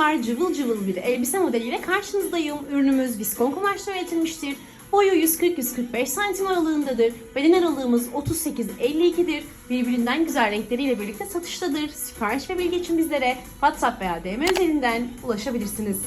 Hanımlar cıvıl cıvıl bir elbise modeliyle karşınızdayım. Ürünümüz viskon kumaştan üretilmiştir. Boyu 140-145 santim aralığındadır. Beden aralığımız 38-52'dir. Birbirinden güzel renkleriyle birlikte satıştadır. Sipariş ve bilgi için bizlere WhatsApp veya DM üzerinden ulaşabilirsiniz.